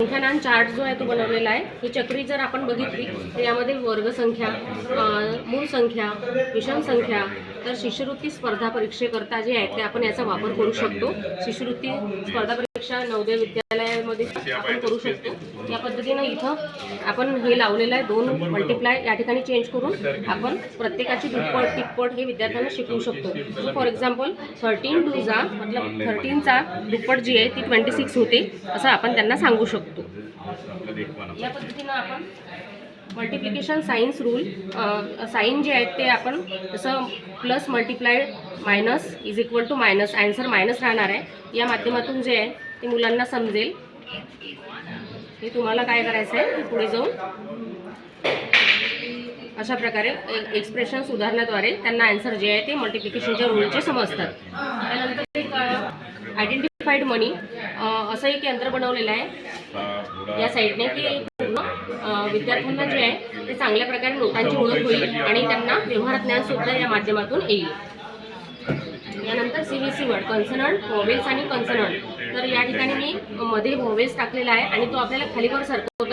संख्यानान chart जो आहे तो बनवलेला आहे. ही चक्री जर आपण बघितली तर यामध्ये वर्गसंख्या मूळ संख्या विषम संख्या तर शिष्यवृत्ती स्पर्धा परीक्षेकरता जे आहे ते आपण याचा वापर करू शकतो. शिष्यवृत्ती स्पर्धा परीक्षा नवोदय विद्यालयामध्ये आपण करू शकतो. या पद्धतीनं इथं आपण हे लावलेलं आहे. दोन मल्टिप्लाय या ठिकाणी चेंज करून आपण प्रत्येकाची दुप्पट तिप्पट हे विद्यार्थ्यांना शिकवू शकतो. फॉर एक्झाम्पल थर्टीन टू जा मतलब थर्टीनचा दुप्पट जी आहे ती ट्वेंटी सिक्स होते असं आपण त्यांना सांगू शकतो. या पद्धतीनं आपण मल्टिप्लिकेशन सायन्स रूल साईन जे आहेत ते आपण जसं plus multiply minus is equal to minus answer minus राहणार आहे. या माध्यमातून जे आहे ते मुलांना समजेल. हे तुम्हाला काय करायचं आहे पुढे जाऊन. अशा प्रकारे एक्सप्रेशन सुधारण्याद्वारे त्यांना आन्सर जे आहे ते मल्टिप्लिकेशनच्या रूलचे समजतात. त्यानंतर आयडेंटिफाईड मनी असं एक यंत्र बनवलेलं आहे. या साईडने की विद्यार्थ्यांना जे आहे ते चांगल्या प्रकारे नोटांची ओळख होईल आणि त्यांना व्यवहार ज्ञान सुद्धा या माध्यमातून येईल. यानंतर C V C word consonant vowels आणि कन्सनंट तर या ठिकाणी मी मध्ये व्हॉवेल्स टाकलेला आहे आणि तो आपल्याला खालीवर आहे